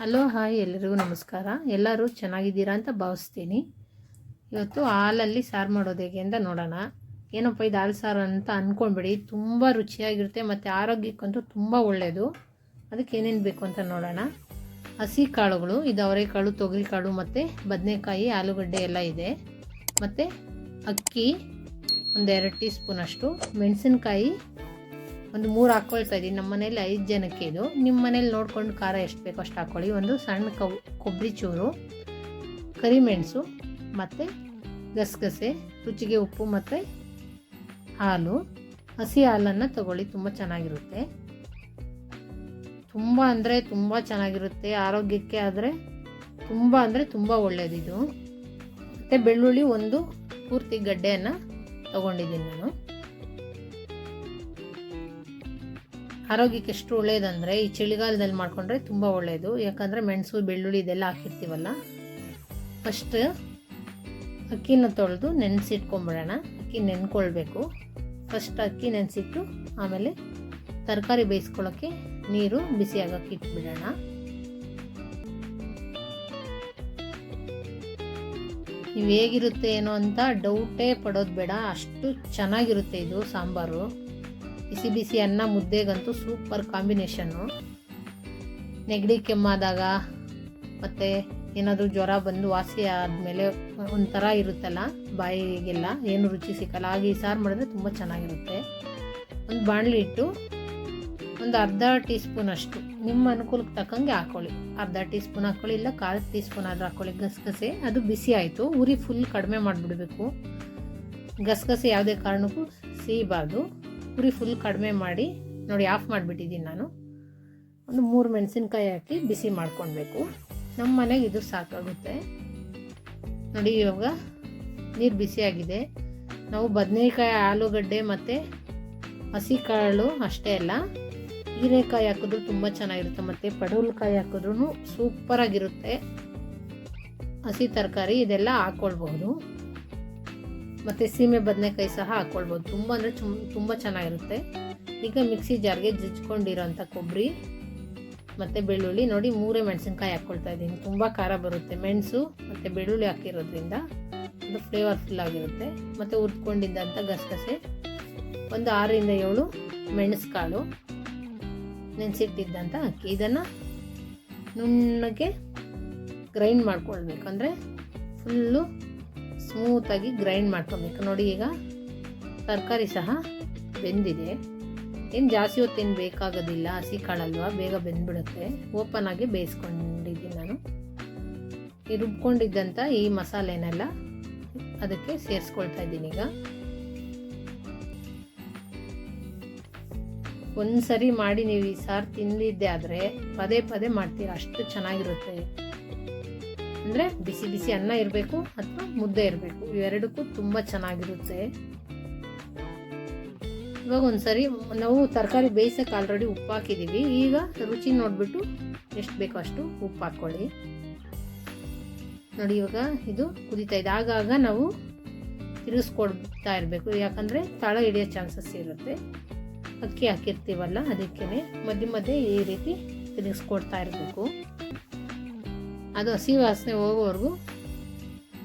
Hello, hi ಎಲ್ಲರಿಗೂ ನಮಸ್ಕಾರ. ಎಲ್ಲರೂ ಚೆನ್ನಾಗಿದ್ದೀರಾ ಅಂತ ಭಾವಿಸ್ತೀನಿ. ಇವತ್ತು ಹಾಲಲ್ಲಿ ಸಾರು ಮಾಡೋದು ಹೇಗೆ ಅಂತ ನೋಡೋಣ. ಏನಪ್ಪ, ಇದು ಹಾಲು ಸಾರು ಅಂತ ಅಂದ್ಕೊಂಡ್ಬಿಡಿ ತುಂಬ ರುಚಿಯಾಗಿರುತ್ತೆ ಮತ್ತು ಆರೋಗ್ಯಕ್ಕಂತೂ ತುಂಬ ಒಳ್ಳೆಯದು ಅದಕ್ಕೆ ಏನೇನು ಬೇಕು ಅಂತ ನೋಡೋಣ. ಹಸಿ ಕಾಳುಗಳು, ಇದು ಅವರೆಕಾಳು, ತೊಗರಿಕಾಳು ಮತ್ತು ಬದನೆಕಾಯಿ, ಆಲೂಗಡ್ಡೆ ಎಲ್ಲ ಇದೆ. ಮತ್ತು ಅಕ್ಕಿ ಒಂದು ಎರಡು ಟೀ ಸ್ಪೂನಷ್ಟು ಮೆಣಸಿನ್ಕಾಯಿ ಒಂದು ಮೂರು ಹಾಕ್ಕೊಳ್ತಾ ಇದ್ದೀನಿ. ನಮ್ಮ ಮನೇಲಿ ಐದು ಜನಕ್ಕೆ ಇದು. ನಿಮ್ಮ ಮನೇಲಿ ನೋಡ್ಕೊಂಡು ಖಾರ ಎಷ್ಟು ಬೇಕೋ ಅಷ್ಟು ಹಾಕ್ಕೊಳ್ಳಿ ಒಂದು ಸಣ್ಣ ಕವ್, ಕೊಬ್ಬರಿ ಚೂರು ಕರಿಮೆಣಸು ಮತ್ತು ಗಸಗಸೆ, ರುಚಿಗೆ ಉಪ್ಪು ಮತ್ತು ಹಾಲು. ಹಸಿ ಹಾಲನ್ನು ತಗೊಳ್ಳಿ. ತುಂಬ ಚೆನ್ನಾಗಿರುತ್ತೆ. ತುಂಬ ಅಂದರೆ ತುಂಬ ಚೆನ್ನಾಗಿರುತ್ತೆ. ಆರೋಗ್ಯಕ್ಕೆ ಆದರೆ ತುಂಬ ಅಂದರೆ ತುಂಬ ಒಳ್ಳೆಯದಿದು ಮತ್ತು ಬೆಳ್ಳುಳ್ಳಿ ಒಂದು ಪೂರ್ತಿ ಗಡ್ಡೆಯನ್ನು ತಗೊಂಡಿದ್ದೀನಿ ನಾನು. ಆರೋಗ್ಯಕ್ಕೆ ಎಷ್ಟು ಒಳ್ಳೆಯದಂದರೆ ಈ ಚಳಿಗಾಲದಲ್ಲಿ ಮಾಡಿಕೊಂಡ್ರೆ ತುಂಬ ಒಳ್ಳೆಯದು ಯಾಕಂದರೆ ಮೆಣಸು, ಬೆಳ್ಳುಳ್ಳಿ ಇದೆಲ್ಲ ಹಾಕಿರ್ತೀವಲ್ಲ? ಫಸ್ಟ್ ಅಕ್ಕಿನ ತೊಳೆದು ನೆನೆಸಿಟ್ಕೊಂಬಿಡೋಣ. ಅಕ್ಕಿ ನೆನ್ಕೊಳ್ಬೇಕು. ಫಸ್ಟ್ ಅಕ್ಕಿ ನೆನೆಸಿಟ್ಟು ಆಮೇಲೆ ತರಕಾರಿ ಬೇಯಿಸ್ಕೊಳ್ಳೋಕ್ಕೆ ನೀರು ಬಿಸಿಯಾಗಕ್ಕೆ ಇಟ್ಬಿಡೋಣ. ನೀವು ಹೇಗಿರುತ್ತೆ ಏನೋ ಅಂತ ಡೌಟೇ ಪಡೋದು ಬೇಡ. ಅಷ್ಟು ಚೆನ್ನಾಗಿರುತ್ತೆ ಇದು ಸಾಂಬಾರು. ಬಿಸಿ ಬಿಸಿ ಅನ್ನ ಮುದ್ದೆಗಂತೂ ಸೂಪರ್ ಕಾಂಬಿನೇಷನ್ನು. ನೆಗಡಿ ಕೆಮ್ಮಾದಾಗ ಮತ್ತು ಏನಾದರೂ ಜ್ವರ ಬಂದು ವಾಸಿ ಆದಮೇಲೆ ಒಂಥರ ಇರುತ್ತಲ್ಲ ಬಾಯಿಗೆಲ್ಲ, ಏನು ರುಚಿ ಸಿಕ್ಕಲ್ಲ. ಹಾಗೆ ಈ ಸಾರು ಮಾಡಿದ್ರೆ ತುಂಬ ಚೆನ್ನಾಗಿರುತ್ತೆ. ಒಂದು ಬಾಣಲಿ ಇಟ್ಟು ಒಂದು ಅರ್ಧ ಟೀ ಸ್ಪೂನ್ ಅಷ್ಟು. ನಿಮ್ಮ ಅನುಕೂಲಕ್ಕೆ ತಕ್ಕಂಗೆ ಹಾಕ್ಕೊಳ್ಳಿ ಅರ್ಧ ಟೀ ಸ್ಪೂನ್ ಹಾಕ್ಕೊಳ್ಳಿ ಇಲ್ಲ ಕಾಲು ಟೀ ಸ್ಪೂನ್ ಆದರೂ ಹಾಕ್ಕೊಳ್ಳಿ ಗಸಗಸೆ, ಅದು ಬಿಸಿ ಆಯಿತು. ಉರಿ ಫುಲ್ ಕಡಿಮೆ ಮಾಡಿಬಿಡಬೇಕು. ಗಸಗಸೆ ಯಾವುದೇ ಕಾರಣಕ್ಕೂ ಸಿಹಿಬಾರ್ದು ಉರಿ ಫುಲ್ ಕಡಿಮೆ ಮಾಡಿ, ನೋಡಿ ಆಫ್ ಮಾಡಿಬಿಟ್ಟಿದ್ದೀನಿ ನಾನು. ಒಂದು ಮೂರು ಮೆಣಸಿನ್ಕಾಯಿ ಹಾಕಿ ಬಿಸಿ ಮಾಡ್ಕೊಳ್ಬೇಕು. ನಮ್ಮ ಮನೆಗೆ ಇದು ಸಾಕಾಗುತ್ತೆ. ನೋಡಿ ಇವಾಗ ನೀರು ಬಿಸಿಯಾಗಿದೆ. ನಾವು ಬದನೇಕಾಯಿ, ಆಲೂಗಡ್ಡೆ ಮತ್ತು ಹಸಿ ಕಾಳು ಅಷ್ಟೇ ಅಲ್ಲ, ಹೀರೆಕಾಯಿ ಹಾಕಿದ್ರು ತುಂಬ ಚೆನ್ನಾಗಿರುತ್ತೆ ಮತ್ತು ಪಡವಲಕಾಯಿ ಹಾಕಿದ್ರೂ ಸೂಪರಾಗಿರುತ್ತೆ. ಹಸಿ ತರಕಾರಿ ಇದೆಲ್ಲ ಹಾಕ್ಕೊಳ್ಬಹುದು ಮತ್ತು ಸೀಮೆ ಬದನೆಕಾಯಿ ಸಹ ಹಾಕ್ಕೊಳ್ಬೋದು. ತುಂಬ ಅಂದರೆ ತುಂಬ ಚೆನ್ನಾಗಿರುತ್ತೆ. ಈಗ ಮಿಕ್ಸಿ ಜಾರ್ಗೆ ಜಜ್ಕೊಂಡಿರೋಂಥ ಕೊಬ್ಬರಿ ಮತ್ತು ಬೆಳ್ಳುಳ್ಳಿ ನೋಡಿ ಮೂರೇ ಮೆಣಸಿನ್ಕಾಯಿ ಹಾಕ್ಕೊಳ್ತಾ ಇದ್ದೀನಿ. ತುಂಬ ಖಾರ ಬರುತ್ತೆ ಮೆಣಸು ಮತ್ತು ಬೆಳ್ಳುಳ್ಳಿ ಹಾಕಿರೋದ್ರಿಂದ. ಅದು ಫ್ಲೇವರ್ಫುಲ್ ಆಗಿರುತ್ತೆ. ಮತ್ತು ಹುರ್ಕೊಂಡಿದ್ದಂಥ ಗಸಗಸೆ. ಒಂದು ಆರರಿಂದ ಏಳು ಮೆಣಸುಕಾಳು ನೆನೆಸಿಟ್ಟಿದ್ದಂಥ ಅಕ್ಕಿ. ಇದನ್ನು ನುಣ್ಣಗೆ ಗ್ರೈಂಡ್ ಮಾಡ್ಕೊಳ್ಬೇಕಂದ್ರೆ ಫುಲ್ಲು ಸ್ಮೂತಾಗಿ ಗ್ರೈಂಡ್ ಮಾಡ್ಕೊಬೇಕು. ನೋಡಿ ಈಗ ತರಕಾರಿ ಸಹ ಬೆಂದಿದೆ. ಏನು ಜಾಸ್ತಿ ಹೊತ್ತೇನು ಬೇಕಾಗೋದಿಲ್ಲ, ಹಸಿ ಕಾಳಲ್ವ, ಬೇಗ ಬೆಂದ್ಬಿಡುತ್ತೆ. ಓಪನ್ ಆಗಿ ಬೇಯಿಸ್ಕೊಂಡಿದ್ದೀನಿ ನಾನು. ಈ ರುಬ್ಕೊಂಡಿದ್ದಂಥ ಈ ಮಸಾಲೆನೆಲ್ಲ ಅದಕ್ಕೆ ಸೇರಿಸ್ಕೊಳ್ತಾ ಇದ್ದೀನಿ ಈಗ. ಒಂದು ಸರಿ ಮಾಡಿ ನೀವು ಈ ಸಾರು ತಿಂದಿದ್ದೆ ಆದರೆ ಪದೇ ಪದೇ ಮಾಡ್ತೀರಾ? ಅಷ್ಟು ಚೆನ್ನಾಗಿರುತ್ತೆ. ಅಂದರೆ ಬಿಸಿ ಬಿಸಿ ಅನ್ನ ಇರಬೇಕು ಅಥವಾ ಮುದ್ದೆ ಇರಬೇಕು. ಇವೆರಡಕ್ಕೂ ತುಂಬ ಚೆನ್ನಾಗಿರುತ್ತೆ. ಇವಾಗ ಒಂದ್ಸರಿ ನಾವು ತರಕಾರಿ ಬೇಯಿಸೋಕೆ ಆಲ್ರೆಡಿ ಉಪ್ಪು ಹಾಕಿದ್ದೀವಿ ಈಗ ರುಚಿ ನೋಡಿಬಿಟ್ಟು ಎಷ್ಟು ಬೇಕೋ ಅಷ್ಟು ಉಪ್ಪು ಹಾಕ್ಕೊಳ್ಳಿ ನೋಡಿ ಇವಾಗ ಇದು ಕುದೀತಾ ಇದೆ. ಆಗಾಗ ನಾವು ತಿರುಗಿಸ್ಕೊಡ್ತಾ ಇರಬೇಕು. ಯಾಕಂದರೆ ತಳ ಹಿಡಿಯೋ ಚಾನ್ಸಸ್ ಇರುತ್ತೆ. ಅಕ್ಕಿ ಹಾಕಿರ್ತೀವಲ್ಲ ಅದಕ್ಕೇ ಮಧ್ಯೆ ಮಧ್ಯೆ ಈ ರೀತಿ ತಿರುಗಿಸ್ಕೊಡ್ತಾ ಇರಬೇಕು. ಅದು ಹಸಿ ವಾಸನೆ ಹೋಗೋವರೆಗೂ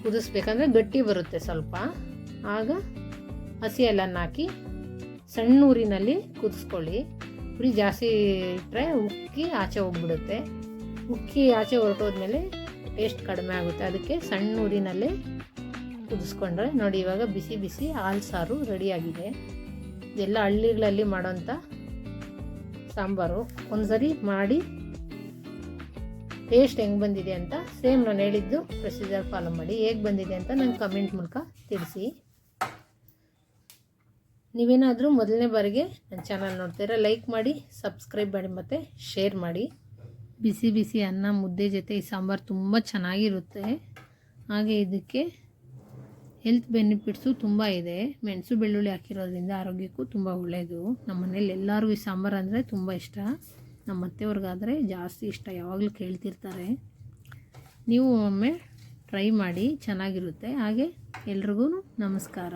ಕುದಿಸ್ಬೇಕಂದ್ರೆ ಗಟ್ಟಿ ಬರುತ್ತೆ ಸ್ವಲ್ಪ. ಆಗ ಹಸಿ ಎಲ್ಲನ್ನ ಹಾಕಿ ಸಣ್ಣ ಊರಿನಲ್ಲಿ ಕುದಿಸ್ಕೊಳ್ಳಿ. ಉರಿ ಜಾಸ್ತಿ ಇಟ್ಟರೆ ಉಕ್ಕಿ ಆಚೆ ಹೋಗ್ಬಿಡುತ್ತೆ. ಉಕ್ಕಿ ಆಚೆ ಹೊರಟೋದ್ಮೇಲೆ ಟೇಸ್ಟ್ ಕಡಿಮೆ ಆಗುತ್ತೆ. ಅದಕ್ಕೆ ಸಣ್ಣ ಊರಿನಲ್ಲೇ ಕುದಿಸ್ಕೊಂಡ್ರೆ ನೋಡಿ ಇವಾಗ ಬಿಸಿ ಬಿಸಿ ಹಾಲು ಸಾರು ರೆಡಿಯಾಗಿದೆ. ಇದೆಲ್ಲ ಹಳ್ಳಿಗಳಲ್ಲಿ ಮಾಡೋಂಥ ಸಾಂಬಾರು. ಒಂದ್ಸರಿ ಮಾಡಿ ಟೇಸ್ಟ್ ಹೆಂಗೆ ಬಂದಿದೆ ಅಂತ ಸೇಮ್ ನಾನು ಹೇಳಿದ್ದು ಪ್ರೊಸೀಜರ್ ಫಾಲೋ ಮಾಡಿ. ಹೇಗೆ ಬಂದಿದೆ ಅಂತ ನಂಗೆ ಕಮೆಂಟ್ ಮೂಲಕ ತಿಳಿಸಿ. ನೀವೇನಾದರೂ ಮೊದಲನೇ ಬಾರಿಗೆ ನನ್ನ ಚಾನಲ್ ನೋಡ್ತೀರಾ ಲೈಕ್ ಮಾಡಿ ಸಬ್ಸ್ಕ್ರೈಬ್ ಮಾಡಿ ಮತ್ತು ಶೇರ್ ಮಾಡಿ. ಬಿಸಿ ಬಿಸಿ ಅನ್ನ, ಮುದ್ದೆ ಜೊತೆ ಈ ಸಾಂಬಾರು ತುಂಬ ಚೆನ್ನಾಗಿರುತ್ತೆ. ಹಾಗೆ ಇದಕ್ಕೆ ಹೆಲ್ತ್ ಬೆನಿಫಿಟ್ಸು ತುಂಬ ಇದೆ. ಮೆಣಸು ಬೆಳ್ಳುಳ್ಳಿ ಹಾಕಿರೋದ್ರಿಂದ ಆರೋಗ್ಯಕ್ಕೂ ತುಂಬ ಒಳ್ಳೆಯದು ನಮ್ಮ ಮನೇಲಿ ಎಲ್ಲರಿಗೂ ಈ ಸಾಂಬಾರು ಅಂದರೆ ತುಂಬ ಇಷ್ಟ. ನಮ್ಮ ಅತ್ತೆಯವ್ರಿಗಾದರೆ ಜಾಸ್ತಿ ಇಷ್ಟ ಯಾವಾಗಲೂ ಕೇಳ್ತಿರ್ತಾರೆ. ನೀವು ಒಮ್ಮೆ ಟ್ರೈ ಮಾಡಿ ಚೆನ್ನಾಗಿರುತ್ತೆ. ಹಾಗೆ ಎಲ್ರಿಗೂ ನಮಸ್ಕಾರ.